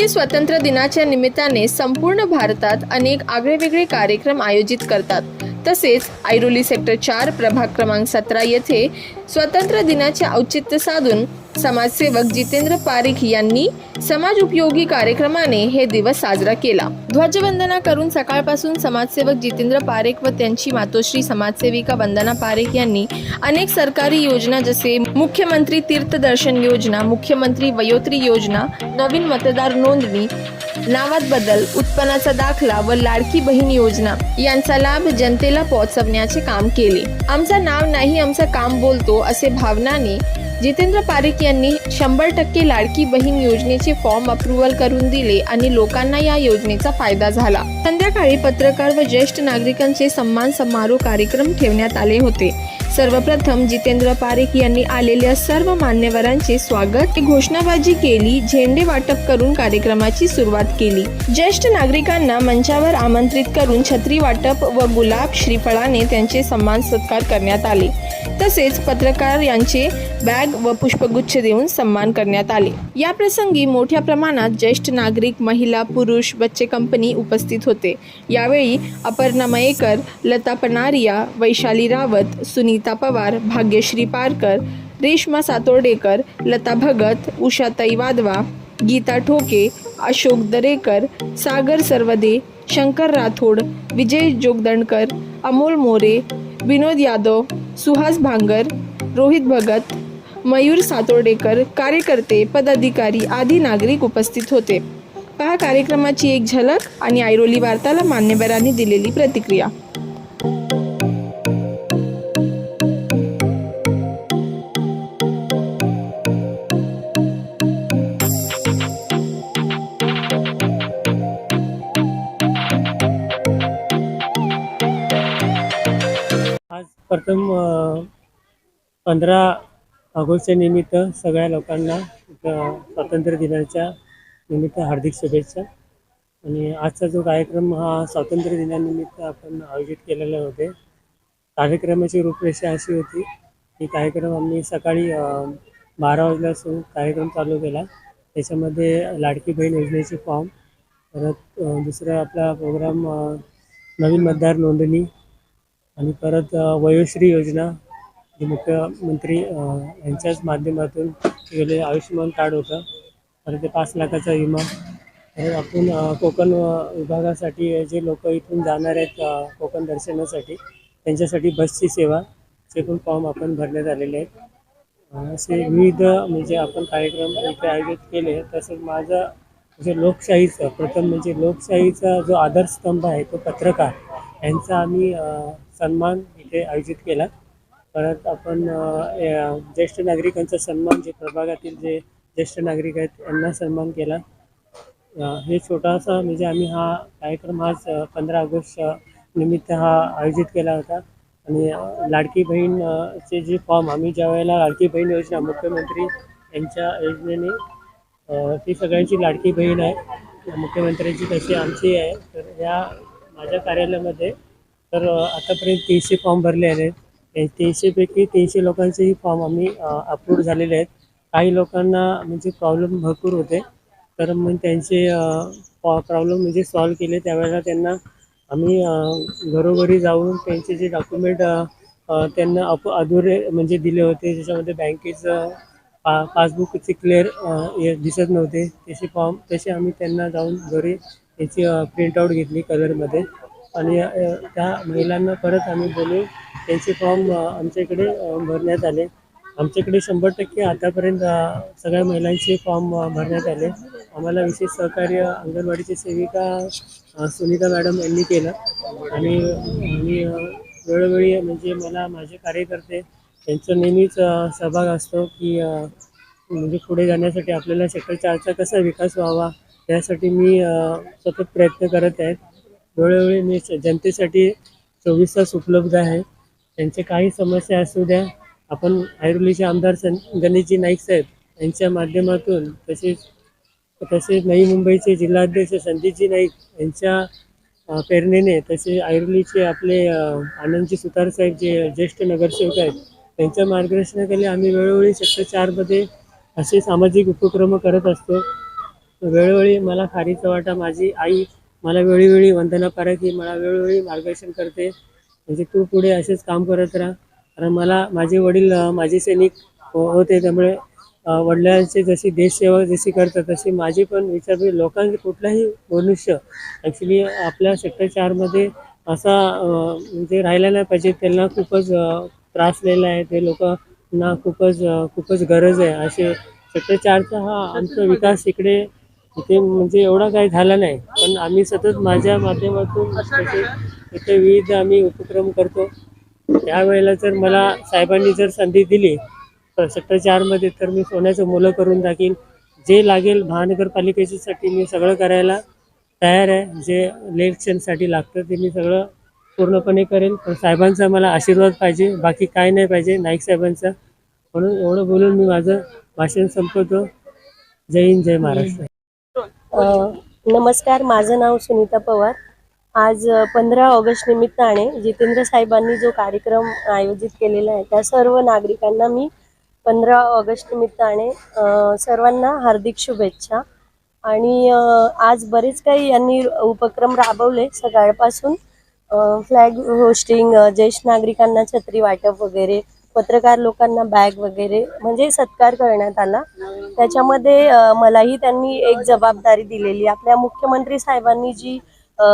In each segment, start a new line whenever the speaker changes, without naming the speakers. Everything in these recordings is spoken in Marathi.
भारतीय स्वातंत्र्य दिनाच्या निमित्ताने संपूर्ण भारतात अनेक आगळेवेगळे कार्यक्रम आयोजित करतात. तसेच ऐरोली सेक्टर चार प्रभाग क्रमांक सतरा येथे स्वातंत्र्य दिनाचे औचित्य साधून समाजसेवक जितेंद्र पारिख यांनी समाज उपयोगी कार्यक्रमाने हे दिवस साजरा केला. ध्वजवंदना करून सकाळपासून समाजसेवक जितेंद्र पारेख व त्यांची मातोश्री समाजसेविका वंदना पारेख यांनी अनेक सरकारी योजना जसे मुख्यमंत्री तीर्थदर्शन योजना मुख्यमंत्री वयोत्री योजना नवीन मतदार नोंदणी नावात बदल उत्पन्नाचा दाखला व लाडकी बहीण योजना यांचा लाभ जनतेला पोहोचवण्याचे काम केले. आमचं नाव नाही आमचं काम बोलतो असे भावनाने जितेंद्र पारिक यांनी शंभर टक्के लाडकी बहीण योजनेचे फॉर्म अप्रुव्हल करून दिले आणि लोकांना या योजनेचा फायदा झाला. संध्याकाळी पत्रकार व ज्येष्ठ नागरिकांचे सन्मान समारोह कार्यक्रम ठेवण्यात आले होते. सर्वप्रथम जितेंद्र पारिक यांनी आलेल्या सर्व मान्यवरांचे स्वागत घोषणाबाजी केली झेंडे वाटप करून कार्यक्रमाची सुरुवात केली. ज्येष्ठ नागरिकांना मंचावर आमंत्रित करून छत्री वाटप व गुलाब श्रीफळाने त्यांचे सन्मान सत्कार करण्यात आले. तसेच पत्रकार यांचे बॅग व पुष्पगुच्छ देऊन सन्मान करण्यात आले. या प्रसंगी मोठ्या प्रमाणात ज्येष्ठ नागरिक महिला पुरुष बच्चे कंपनी उपस्थित होते. यावेळी अपर्णा मयेकर लता पनारिया वैशाली रावत सुनीता पवार भाग्यश्री पारकर रेश्मा सातोर्डेकर लता भगत उषाताई वादवा गीता ठोके अशोक दरेकर सागर सर्वदे शंकर राठोड विजय जोगदंडकर अमोल मोरे विनोद यादव सुहास भांगर रोहित भगत मयूर सातोडेकर कार्यकर्ते पदाधिकारी आदी नागरिक उपस्थित होते. पहा कार्यक्रमाची एक झलक आणि ऐरोली वार्ताला मान्यवरांनी दिलेली प्रतिक्रिया.
आज प्रथम पंधरा ऑगस्टच्या निमित्त सगळ्या लोकांना स्वातंत्र्य दिनाच्या निमित्त हार्दिक शुभेच्छा. आणि आजचा जो कार्यक्रम हा स्वातंत्र्य दिनानिमित्त आपण आयोजित केलेले होते कार्यक्रमाची रूपरेषा अशी होती की कार्यक्रम आम्ही सकाळी बारा वाजल्या सुरू कार्यक्रम चालू केला. त्याच्यामध्ये लाडकी बहीण योजनेचे फॉर्म परत दुसरा आपला प्रोग्राम नवीन मतदार नोंदणी आणि परत वयोश्री योजना हे मुख्यमंत्री यांच्याच माध्यमातून गेले. आयुष्यमान कार्ड होतं. तर ते पाच लाखाचा विमा. तर आपण कोकण विभागासाठी जे लोक इथून जाणार आहेत कोकण दर्शनासाठी त्यांच्यासाठी बसची सेवा चे पण फॉर्म आपण भरण्यात आलेले आहेत. असे विविध म्हणजे आपण कार्यक्रम इथे आयोजित केले. तसंच माझं म्हणजे लोकशाहीचं प्रथम म्हणजे लोकशाहीचा जो आधारस्तंभ आहे तो पत्रकार यांचा आम्ही सन्मान इथे आयोजित केला. परत आपण या ज्येष्ठ नागरिकांचा सन्मान जे प्रभागातील जे ज्येष्ठ नागरिक आहेत यांना सन्मान केला. हे छोटासा म्हणजे आम्ही हा कार्यक्रम आज पंधरा ऑगस्ट निमित्त हा आयोजित केला होता. आणि लाडकी बहीणचे जे फॉर्म आम्ही ज्या वेळेला लाडकी बहीण योजना मुख्यमंत्री यांच्या योजनेने ती सगळ्यांची लाडकी बहीण आहे. मुख्यमंत्र्यांची तशी आमची आहे. तर या माझ्या कार्यालयामध्ये तर आतापर्यंत तीनशे फॉर्म भरले आहेत. तीनशेपैकी तीनशे लोकांचेही फॉर्म आम्ही अप्रूव्ह झालेले आहेत. काही लोकांना म्हणजे प्रॉब्लेम भरपूर होते. तर मग त्यांचे प्रॉब्लेम म्हणजे सॉल्व केले. त्यावेळेला त्यांना आम्ही घरोघरी जाऊन त्यांचे जे डॉक्युमेंट त्यांना अप अधुरे म्हणजे दिले होते. ज्याच्यामध्ये बँकेचं पा पासबुकचे क्लिअर दिसत नव्हते. तसे फॉर्म तसे आम्ही त्यांना जाऊन घरी त्याची प्रिंटआउट घेतली कलरमध्ये आणि त्या महिलांना परत आम्ही बोलून त्यांचे फॉर्म आमच्याकडे इकडे भरण्यात आले. आमच्याकडे शंभर टक्के आतापर्यंत सगळ्या महिलांचे फॉर्म भरण्यात आले. आम्हाला विशेष सहकार्य अंगणवाडीची सेविका सुनीता मॅडम यांनी केलं. आणि मी वेळोवेळी म्हणजे मला माझे कार्यकर्ते त्यांचा नेहमीच सहभाग असतो की म्हणजे पुढे जाण्यासाठी आपल्याला सेक्टर चारचा कसा विकास व्हावा यासाठी मी सतत प्रयत्न करत आहे वेळोवेळी मी जनतेसाठी चोवीस तास उपलब्ध आहे. त्यांच्या काही समस्या असू द्या. आपण ऐरोलीचे आमदार सं गणेशजी नाईक साहेब यांच्या माध्यमातून तसेच तसेच नवी मुंबईचे जिल्हाध्यक्ष संदीपजी नाईक यांच्या प्रेरणेने तसे ऐरोलीचे आपले आनंदजी सुतार साहेब जे ज्येष्ठ नगरसेवक आहेत त्यांच्या मार्गदर्शनाखाली आम्ही वेळोवेळी सेक्टर चारमध्ये असे सामाजिक उपक्रम करत असतो. वेळोवेळी मला खारीचा वाटा माझी आई मला वेळोवेळी वंदना पारखी मला वेळोवेळी मार्गदर्शन करते. म्हणजे तू पुढे असेच काम करत राहा. कारण मला माझे वडील माझे सैनिक हो, होते. त्यामुळे वडिलांची जशी देशसेवा जशी करतात तशी माझी पण विचार लोकांचे कुठलाही मनुष्य ॲक्च्युली आपल्या सेक्टर चारमध्ये असा म्हणजे राहिला नाही पाहिजे. त्यांना खूपच त्रासलेला त्रास आहे. ते लोकांना खूपच खूपच गरज आहे. असे सेक्टर चारचा हा आमचा विकास इकडे इथे म्हणजे एवढा काही झाला नाही. पण आम्ही सतत माझ्या माध्यमातून तसे इथे विविध आम्ही उपक्रम करतो. त्यावेळेला जर मला साहेबांनी जर संधी दिली तर सेक्टर चारमध्ये तर मी सोन्याचं मुलं करून टाकीन. जे लागेल महानगरपालिकेच्यासाठी मी सगळं करायला तयार आहे. जे इलेक्शनसाठी लागतं ते मी सगळं पूर्णपणे करेन. पण साहेबांचा मला आशीर्वाद पाहिजे बाकी काय नाही पाहिजे नाईक साहेबांचा. म्हणून एवढं बोलून मी माझं भाषण संपवतो. जय हिंद जय महाराष्ट्र.
नमस्कार माझं नाव सुनीता पवार. आज पंधरा ऑगस्ट निमित्ताने जितेंद्र साहेबांनी जो कार्यक्रम आयोजित केलेला आहे त्या सर्व नागरिकांना मी पंधरा ऑगस्ट निमित्ताने सर्वांना हार्दिक शुभेच्छा. आणि आज बरेच काही यांनी उपक्रम राबवले. सकाळपासून फ्लॅग होस्टिंग ज्येष्ठ नागरिकांना छत्री वाटप वगैरे पत्रकार लोकांना बॅग वगैरे म्हणजे सत्कार करण्यात आला. त्याच्यामध्ये मलाही त्यांनी एक जबाबदारी दिलेली. आपल्या मुख्यमंत्री साहेबांनी जी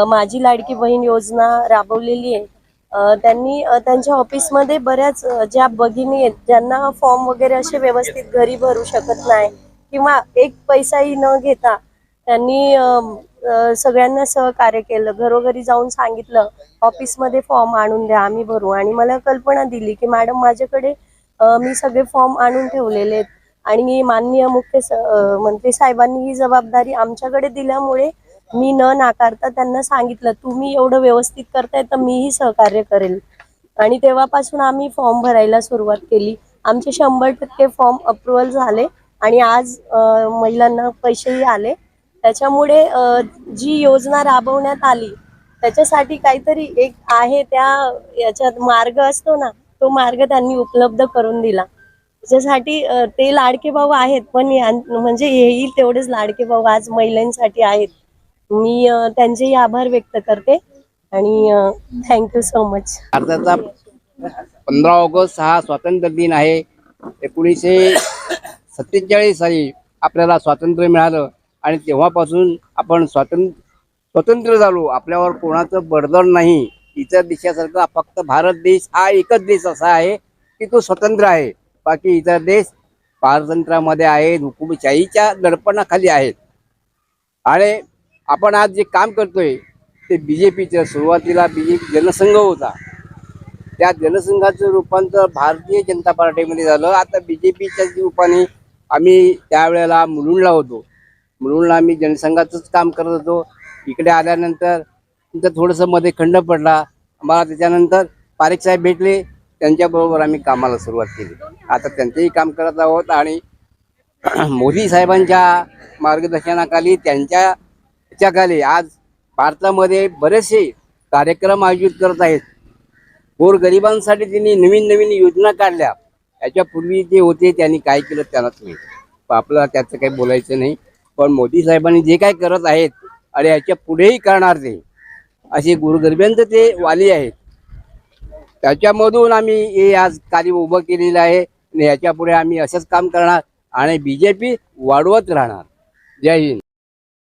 माझी लाडकी बहीण योजना राबवलेली आहे त्यांनी त्यांच्या ऑफिसमध्ये बऱ्याच ज्या भगिनी आहेत ज्यांना फॉर्म वगैरे असे व्यवस्थित घरी भरू शकत नाही किंवा एक पैसाही न घेता त्यांनी सगळ्यांना सहकार्य केलं घरोघरी जाऊन सांगितलं ऑफिसमध्ये फॉर्म आणून द्या आम्ही भरू. आणि मला कल्पना दिली की मॅडम माझ्याकडे मी सगळे फॉर्म आणून ठेवलेले आहेत. आणि माननीय मुख्य मंत्री साहेबांनी ही जबाबदारी आमच्याकडे दिल्यामुळे मी न नाकारता त्यांना सांगितलं तुम्ही एवढं व्यवस्थित करताय तर मीही सहकार्य करेल. आणि तेव्हापासून आम्ही फॉर्म भरायला सुरुवात केली. आमचे शंभर टक्के फॉर्म अप्रुव्हल झाले. आणि आज महिलांना पैसेही आले. त्याच्यामुळे जी योजना राबवण्यात आली त्याच्यासाठी काहीतरी एक आहे त्या याच्यात मार्ग असतो ना तो मार्ग त्यांनी उपलब्ध करून दिला. त्याच्यासाठी ते लाडके भाऊ आहेत पण म्हणजे हेही तेवढेच लाडके भाऊ आज महिलांसाठी आहेत. मी त्यांचेही आभार व्यक्त करते आणि थँक्यू सो मच
भारताचा पंधरा ऑगस्ट हा स्वातंत्र्य दिन आहे. एकोणीसशे सत्तेचाळीस साली आपल्याला स्वातंत्र्य मिळालं. आणि तेव्हापासून आपण स्वातंत्र्य स्वतंत्र झालो. आपल्यावर कोणाचं बडदळ नाही. इतर देशासारखा फक्त भारत देश हा एकच देश असा आहे की तो स्वतंत्र आहे. बाकी इतर देश पारतंत्रामध्ये आहेत हुकुमशाहीच्या दडपणाखाली आहेत. आणि आपण आज जे काम करतोय ते बी जे पीचं सुरुवातीला बी जे पी जनसंघ होता. त्या जनसंघाचं रूपांतर भारतीय जनता पार्टीमध्ये झालं. आता बी जे पीच्या रूपाने आम्ही त्यावेळेला मुलुंडला होतो. म्हणून आम्ही जनसंघाचंच काम करत होतो. इकडे आल्यानंतर तिथं थोडंसं मध्ये खंड पडला. आम्हाला त्याच्यानंतर पारेख साहेब भेटले. त्यांच्याबरोबर आम्ही कामाला सुरुवात केली. आता त्यांचंही काम करत आहोत आणि मोदी साहेबांच्या मार्गदर्शनाखाली त्यांच्या ह्याच्याखाली आज भारतामध्ये बरेचसे कार्यक्रम आयोजित करत आहेत. गोरगरिबांसाठी त्यांनी नवीन नवीन योजना काढल्या. याच्यापूर्वी जे होते त्यांनी काय केलं त्यांनाच माहिती पण आपल्याला त्याचं काही बोलायचं नाही. पण मोदी साहेबांनी जे काय करत आहेत आणि याच्या पुढेही करणार ते असे गुरुगरब्यांचं ते वाली आहेत. त्याच्यामधून आम्ही हे आज कार्य उभं केलेलं आहे आणि याच्यापुढे आम्ही असंच काम करणार आणि बी जे पी वाढवत राहणार. जय हिंद.